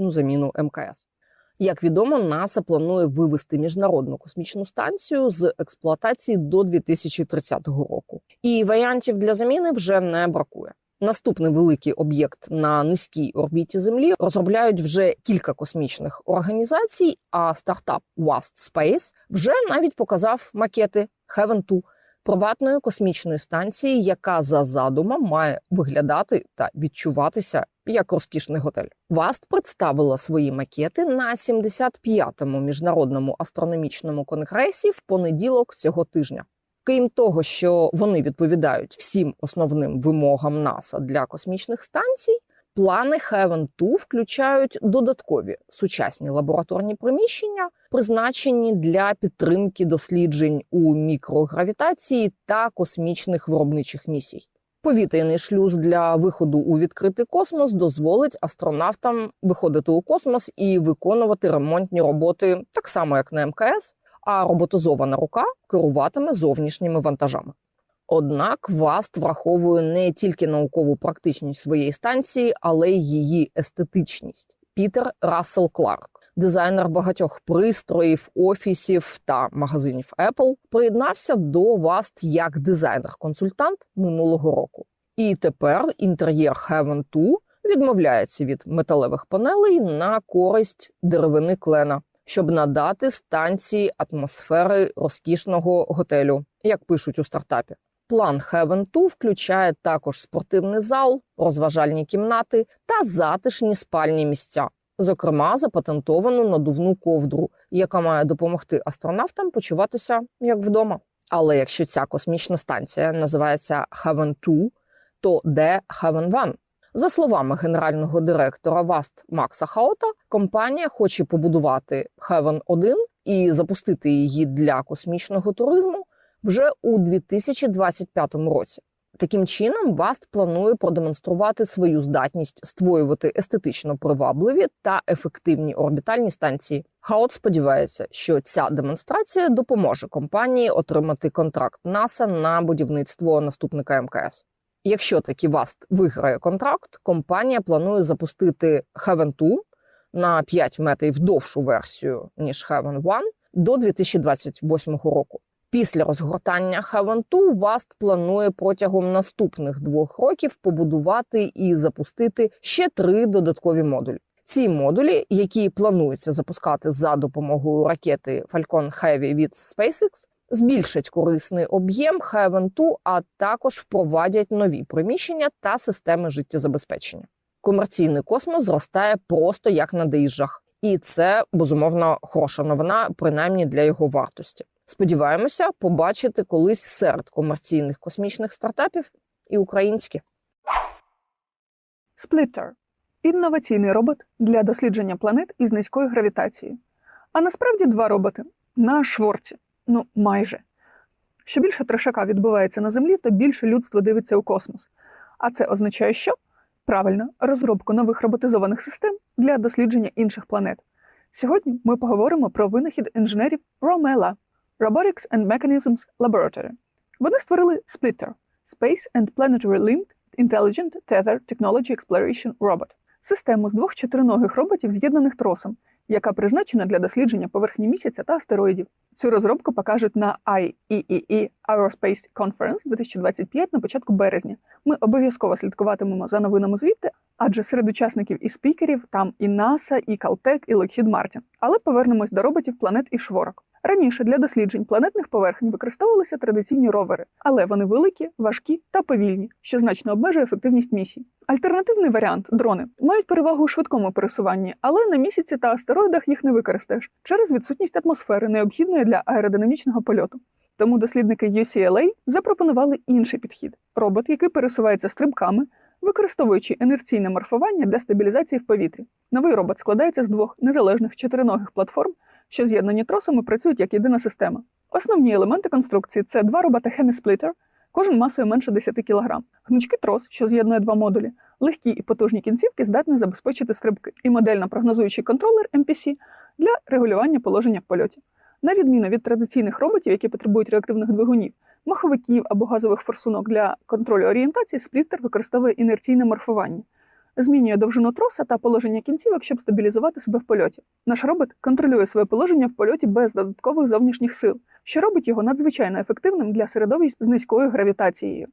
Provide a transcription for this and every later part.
проектну заміну МКС. Як відомо, НАСА планує вивести міжнародну космічну станцію з експлуатації до 2030 року, і варіантів для заміни вже не бракує. Наступний великий об'єкт на низькій орбіті Землі розробляють вже кілька космічних організацій. А стартап Wast Space вже навіть показав макети Heaven 2 приватної космічної станції, яка за задумом має виглядати та відчуватися як розкішний готель. Васт представила свої макети на 75-му міжнародному астрономічному конгресі в понеділок цього тижня. Крім того, що вони відповідають всім основним вимогам НАСА для космічних станцій, плани Heaven 2 включають додаткові сучасні лабораторні приміщення, призначені для підтримки досліджень у мікрогравітації та космічних виробничих місій. Повітряний шлюз для виходу у відкритий космос дозволить астронавтам виходити у космос і виконувати ремонтні роботи так само, як на МКС, а роботизована рука керуватиме зовнішніми вантажами. Однак ВАСТ враховує не тільки наукову практичність своєї станції, але й її естетичність. Пітер Рассел Кларк, дизайнер багатьох пристроїв, офісів та магазинів Apple, приєднався до ВАСТ як дизайнер-консультант минулого року. І тепер інтер'єр Heaven 2 відмовляється від металевих панелей на користь деревини клена, щоб надати станції атмосфери розкішного готелю, як пишуть у стартапі. План Heaven 2 включає також спортивний зал, розважальні кімнати та затишні спальні місця, зокрема запатентовану надувну ковдру, яка має допомогти астронавтам почуватися як вдома. Але якщо ця космічна станція називається Heaven 2, то де Heaven 1? За словами генерального директора ВАСТ Макса Хаота, компанія хоче побудувати Heaven 1 і запустити її для космічного туризму вже у 2025 році. Таким чином, ВАСТ планує продемонструвати свою здатність створювати естетично привабливі та ефективні орбітальні станції. Хаот сподівається, що ця демонстрація допоможе компанії отримати контракт НАСА на будівництво наступника МКС. Якщо таки ВАСТ виграє контракт, компанія планує запустити Heaven 2 на 5 метрів довшу версію ніж Heaven 1 до 2028 року. Після розгортання 2 ВАСТ планує протягом наступних двох років побудувати і запустити ще три додаткові модулі. Ці модулі, які плануються запускати за допомогою ракети Falcon Heavy від SpaceX, збільшать корисний об'єм Heaven 2, а також впровадять нові приміщення та системи життєзабезпечення. Комерційний космос зростає просто як на дріжджах. і це безумовно хороша новина, принаймні для його вартості. Сподіваємося побачити колись серед комерційних космічних стартапів і українські. Splitter – інноваційний робот для дослідження планет із низькою гравітацією. А насправді два роботи на шворці. Ну, майже. Що більше трешака відбувається на Землі, то більше людство дивиться у космос. А це означає, що правильно розробку нових роботизованих систем для дослідження інших планет. Сьогодні ми поговоримо про винахід інженерів Romela Robotics and Mechanisms Laboratory. Вони створили Splitter – Space and Planetary Linked Intelligent Tether Technology Exploration Robot – систему з двох чотириногих роботів, з'єднаних тросом, яка призначена для дослідження поверхні місяця та астероїдів. Цю розробку покажуть на IEEE Aerospace Conference 2025 на початку березня. Ми обов'язково слідкуватимемо за новинами звідти, адже серед учасників і спікерів там і NASA, і Caltech, і Lockheed Martin. Але повернемось до роботів планет і шворок. Раніше для досліджень планетних поверхень використовувалися традиційні ровери, але вони великі, важкі та повільні, що значно обмежує ефективність місій. Альтернативний варіант дрони мають перевагу у швидкому пересуванні, але на місяці та астероїдах їх не використаєш через відсутність атмосфери, необхідної для аеродинамічного польоту. Тому дослідники UCLA запропонували інший підхід робот, який пересувається стрибками, використовуючи інерційне морфування для стабілізації в повітрі. Новий робот складається з двох незалежних чотириногих платформ, що з'єднані тросами працюють як єдина система. Основні елементи конструкції це два роботи Hemisplitter, кожен масою менше 10 кг, гнучкий трос, що з'єднує два модулі, легкі і потужні кінцівки здатні забезпечити стрибки, і модельно прогнозуючий контролер MPC для регулювання положення в польоті. На відміну від традиційних роботів, які потребують реактивних двигунів, маховиків або газових форсунок для контролю орієнтації, спліттер використовує інерційне морфування. змінює довжину троса та положення кінцівок, щоб стабілізувати себе в польоті. Наш робот контролює своє положення в польоті без додаткових зовнішніх сил, що робить його надзвичайно ефективним для середовищ з низькою гравітацією.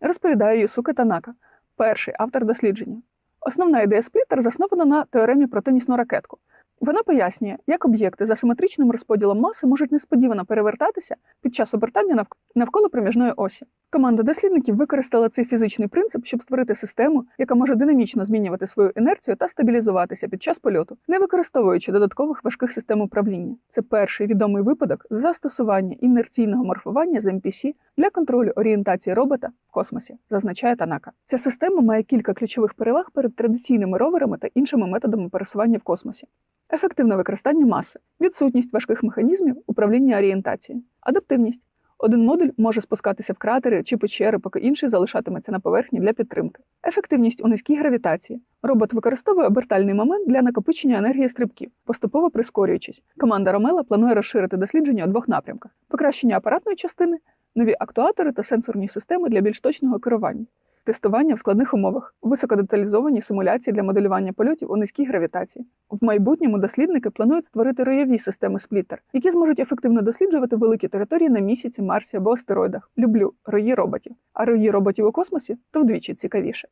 Розповідає Юсука Танака, перший автор дослідження. Основна ідея спліттер заснована на теоремі про тенісну ракетку. Вона пояснює, як об'єкти за симетричним розподілом маси можуть несподівано перевертатися під час обертання навколо проміжної осі. Команда дослідників використала цей фізичний принцип, щоб створити систему, яка може динамічно змінювати свою інерцію та стабілізуватися під час польоту, не використовуючи додаткових важких систем управління. Це перший відомий випадок застосування інерційного морфування з MPC для контролю орієнтації робота в космосі, зазначає Танака. Ця система має кілька ключових переваг перед традиційними роверами та іншими методами пересування в космосі. Ефективне використання маси, відсутність важких механізмів управління орієнтацією, адаптивність. Один модуль може спускатися в кратери чи печери, поки інший залишатиметься на поверхні для підтримки. Ефективність у низькій гравітації. Робот використовує обертальний момент для накопичення енергії стрибків, поступово прискорюючись. Команда Ромела планує розширити дослідження у двох напрямках: покращення апаратної частини, нові актуатори та сенсорні системи для більш точного керування. Тестування в складних умовах, високодеталізовані симуляції для моделювання польотів у низькій гравітації. В майбутньому дослідники планують створити ройові системи сплітер, які зможуть ефективно досліджувати великі території на місяці, Марсі або астероїдах. Люблю рої роботів. А рої роботів у космосі то вдвічі цікавіше.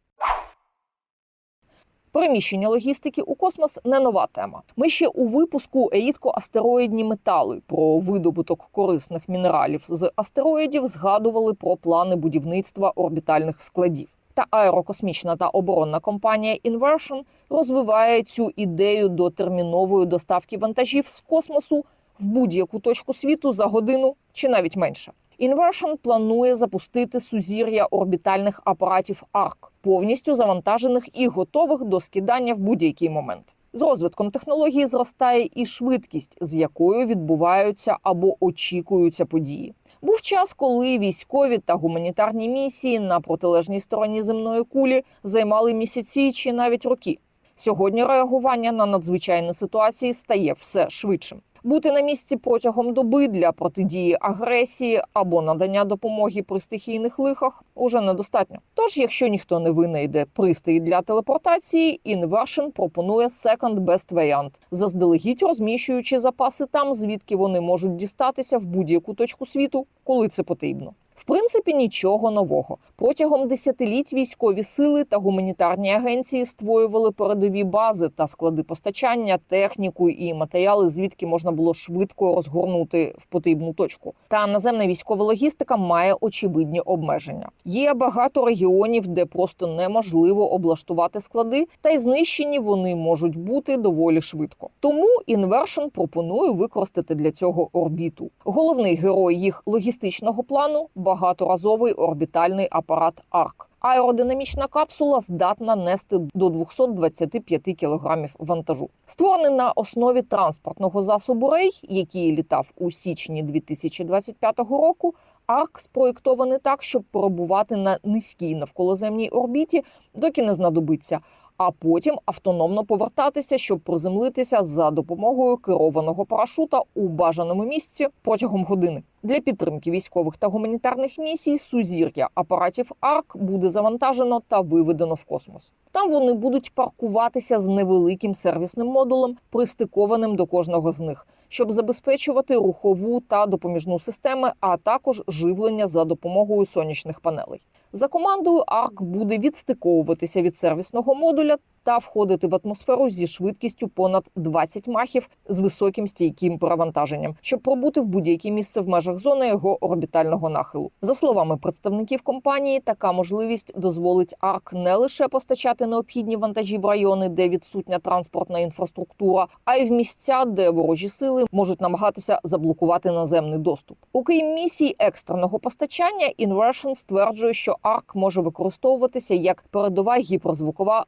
Переміщення логістики у космос не нова тема. Ми ще у випуску рідкоастероїдні метали про видобуток корисних мінералів з астероїдів згадували про плани будівництва орбітальних складів. Та аерокосмічна та оборонна компанія Inversion розвиває цю ідею до термінової доставки вантажів з космосу в будь-яку точку світу за годину чи навіть менше. Inversion планує запустити сузір'я орбітальних апаратів ARC, повністю завантажених і готових до скидання в будь-який момент. З розвитком технології зростає і швидкість, з якою відбуваються або очікуються події. Був час, коли військові та гуманітарні місії на протилежній стороні земної кулі займали місяці чи навіть роки. Сьогодні реагування на надзвичайні ситуації стає все швидшим. Бути на місці протягом доби для протидії агресії або надання допомоги при стихійних лихах уже недостатньо. Тож, якщо ніхто не винайде пристрій для телепортації, Inversion пропонує second best variant, заздалегідь розміщуючи запаси там, звідки вони можуть дістатися в будь-яку точку світу, коли це потрібно. Принципі, нічого нового. Протягом десятиліть військові сили та гуманітарні агенції створювали передові бази та склади постачання, техніку і матеріали, звідки можна було швидко розгорнути в потрібну точку. Та наземна військова логістика має очевидні обмеження. Є багато регіонів, де просто неможливо облаштувати склади, та й знищені вони можуть бути доволі швидко. Тому Inversion пропонує використати для цього орбіту. Головний герой їх логістичного плану багаторазовий орбітальний апарат АРК. Аеродинамічна капсула здатна нести до 225 кілограмів вантажу. Створений на основі транспортного засобу Рей, який літав у січні 2025 року. Арк спроєктований так, щоб перебувати на низькій навколоземній орбіті, доки не знадобиться, а потім автономно повертатися, щоб приземлитися за допомогою керованого парашута у бажаному місці протягом години. Для підтримки військових та гуманітарних місій сузір'я апаратів АРК буде завантажено та виведено в космос. Там вони будуть паркуватися з невеликим сервісним модулем, пристикованим до кожного з них, щоб забезпечувати рухову та допоміжну системи, а також живлення за допомогою сонячних панелей. За командою АРК буде відстиковуватися від сервісного модуля та входити в атмосферу зі швидкістю понад 20 махів з високим стійким перевантаженням, щоб пробути в будь-яке місце в межах зони його орбітального нахилу. За словами представників компанії, така можливість дозволить АРК не лише постачати необхідні вантажі в райони, де відсутня транспортна інфраструктура, а й в місця, де ворожі сили можуть намагатися заблокувати наземний доступ. Окрім місій екстреного постачання, Inversion стверджує, що АРК може використовуватися як передова гіперзвукова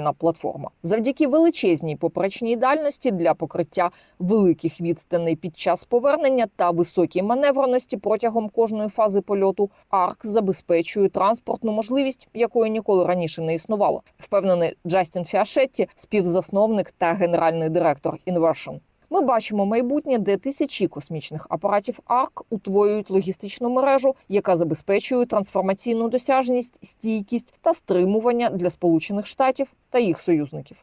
випробувальна платформа завдяки величезній поперечній дальності для покриття великих відстаней під час повернення та високій маневреності протягом кожної фази польоту. АРК забезпечує транспортну можливість, якої ніколи раніше не існувало. Впевнений Джастін Фіашетті, співзасновник та генеральний директор Inversion. Ми бачимо майбутнє, де тисячі космічних апаратів АРК утворюють логістичну мережу, яка забезпечує трансформаційну досяжність, стійкість та стримування для Сполучених Штатів та їх союзників.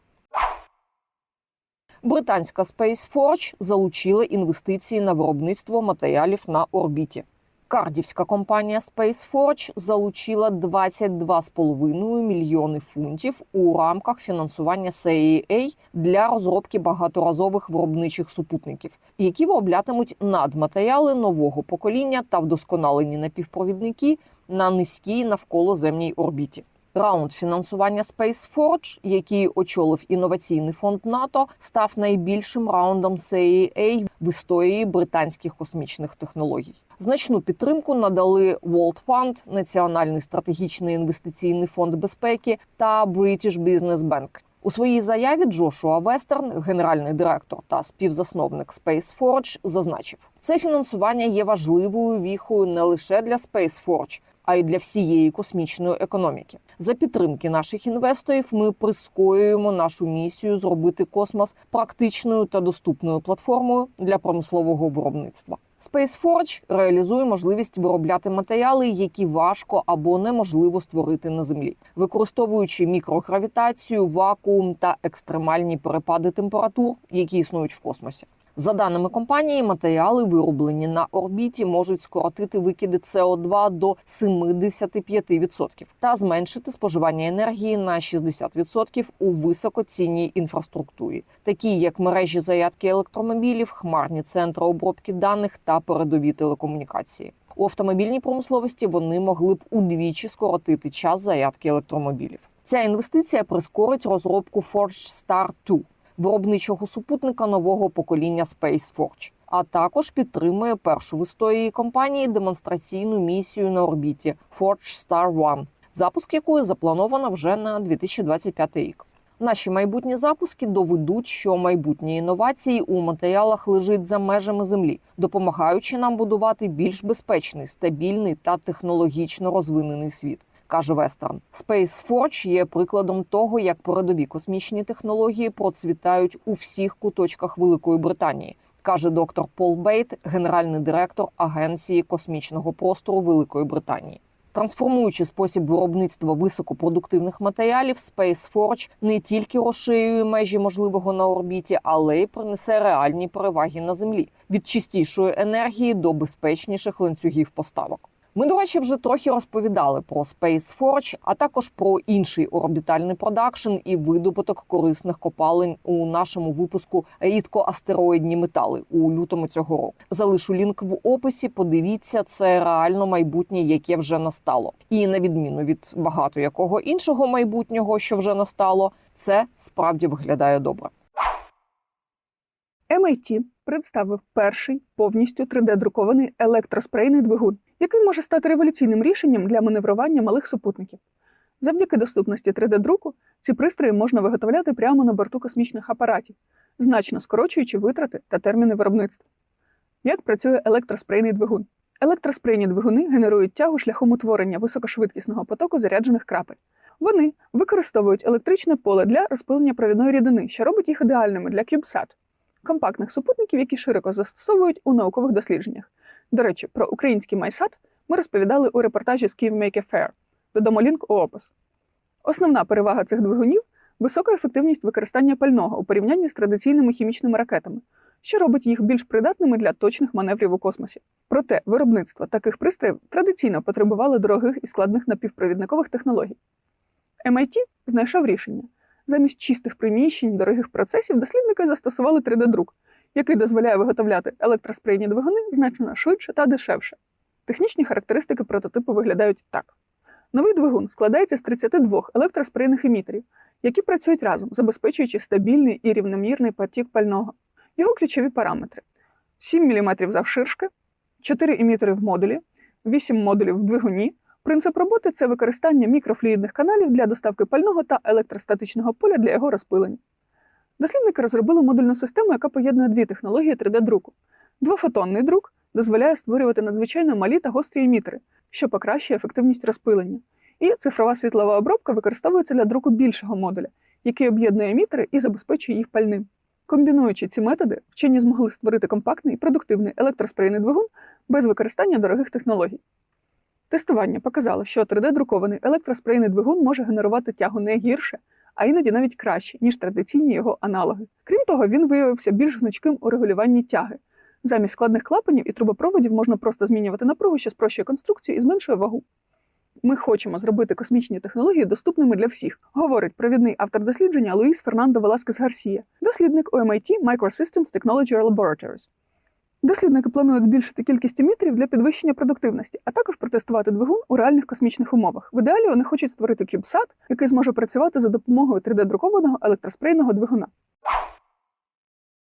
Британська SpaceForge залучила інвестиції на виробництво матеріалів на орбіті. Кардівська компанія SpaceForge залучила 22,5 мільйони фунтів у рамках фінансування CAA для розробки багаторазових виробничих супутників, які вироблятимуть надматеріали нового покоління та вдосконалені напівпровідники на низькій навколоземній орбіті. Раунд фінансування SpaceForge, який очолив інноваційний фонд НАТО, став найбільшим раундом CAA в історії британських космічних технологій. Значну підтримку надали World Fund, Національний стратегічний інвестиційний фонд безпеки та British Business Bank. У своїй заяві Джошуа Вестерн, генеральний директор та співзасновник SpaceForge, зазначив, це фінансування є важливою віхою не лише для SpaceForge, а й для всієї космічної економіки. За підтримки наших інвесторів ми прискорюємо нашу місію зробити космос практичною та доступною платформою для промислового виробництва. SpaceForge реалізує можливість виробляти матеріали, які важко або неможливо створити на землі, використовуючи мікрогравітацію, вакуум та екстремальні перепади температур, які існують в космосі. За даними компанії, матеріали, вироблені на орбіті, можуть скоротити викиди СО2 до 75% та зменшити споживання енергії на 60% у високоцінній інфраструктурі, такі як мережі зарядки електромобілів, хмарні центри обробки даних та передові телекомунікації. У автомобільній промисловості вони могли б удвічі скоротити час зарядки електромобілів. Ця інвестиція прискорить розробку Forge Star 2 виробничого супутника нового покоління SpaceForge, а також підтримує першу в історії компанії демонстраційну місію на орбіті Forge Star 1, запуск якої заплановано вже на 2025 рік. Наші майбутні запуски доведуть, що майбутні інновації у матеріалах лежить за межами землі, допомагаючи нам будувати більш безпечний, стабільний та технологічно розвинений світ каже Вестерн. SpaceForge є прикладом того, як передові космічні технології процвітають у всіх куточках Великої Британії, каже доктор Пол Бейт, генеральний директор Агенції космічного простору Великої Британії. Трансформуючи спосіб виробництва високопродуктивних матеріалів, SpaceForge не тільки розширює межі можливого на орбіті, але й принесе реальні переваги на землі від чистішої енергії до безпечніших ланцюгів поставок. Ми, до речі, вже трохи розповідали про SpaceForge, а також про інший орбітальний продакшн і видобуток корисних копалень у нашому випуску рідкоастероїдні метали у лютому цього року. Залишу лінк в описі. Подивіться, це реально майбутнє, яке вже настало. І на відміну від багато якого іншого майбутнього, що вже настало, це справді виглядає добре. MIT представив перший повністю 3D-друкований електроспрейний двигун, який може стати революційним рішенням для маневрування малих супутників. Завдяки доступності 3D-друку ці пристрої можна виготовляти прямо на борту космічних апаратів, значно скорочуючи витрати та терміни виробництва. Як працює електроспрейний двигун? Електроспрейні двигуни генерують тягу шляхом утворення високошвидкісного потоку заряджених крапель. Вони використовують електричне поле для розпилення провідної рідини, що робить їх ідеальними для CubeSat – компактних супутників, які широко застосовують у наукових дослідженнях. До речі, про український MySat ми розповідали у репортажі з Kyiv Fair. Додамо лінк у опис. Основна перевага цих двигунів висока ефективність використання пального у порівнянні з традиційними хімічними ракетами, що робить їх більш придатними для точних маневрів у космосі. Проте виробництво таких пристроїв традиційно потребувало дорогих і складних напівпровідникових технологій. MIT знайшов рішення. Замість чистих приміщень, дорогих процесів дослідники застосували 3D-друк, який дозволяє виготовляти електросприйні двигуни значно швидше та дешевше. Технічні характеристики прототипу виглядають так: новий двигун складається з 32 електросприйних емітерів, які працюють разом, забезпечуючи стабільний і рівномірний потік пального. Його ключові параметри: 7 мм завширшки, 4 емітери в модулі, 8 модулів в двигуні. Принцип роботи це використання мікрофлюїдних каналів для доставки пального та електростатичного поля для його розпилення. Дослідники розробили модульну систему, яка поєднує дві технології 3D-друку. Двофотонний друк дозволяє створювати надзвичайно малі та гострі емітери, що покращує ефективність розпилення. І цифрова світлова обробка використовується для друку більшого модуля, який об'єднує емітери і забезпечує їх пальним. Комбінуючи ці методи, вчені змогли створити компактний і продуктивний електроспрейний двигун без використання дорогих технологій. Тестування показало, що 3D-друкований електроспрейний двигун може генерувати тягу не гірше, а іноді навіть краще, ніж традиційні його аналоги. Крім того, він виявився більш гнучким у регулюванні тяги. Замість складних клапанів і трубопроводів можна просто змінювати напругу, що спрощує конструкцію і зменшує вагу. Ми хочемо зробити космічні технології доступними для всіх, говорить провідний автор дослідження Луїс Фернандо Веласкес Гарсія, дослідник у MIT Microsystems Technology Laboratories. Дослідники планують збільшити кількість емітерів для підвищення продуктивності, а також протестувати двигун у реальних космічних умовах. В ідеалі вони хочуть створити кюбсат, який зможе працювати за допомогою 3D-друкованого електроспрейного двигуна.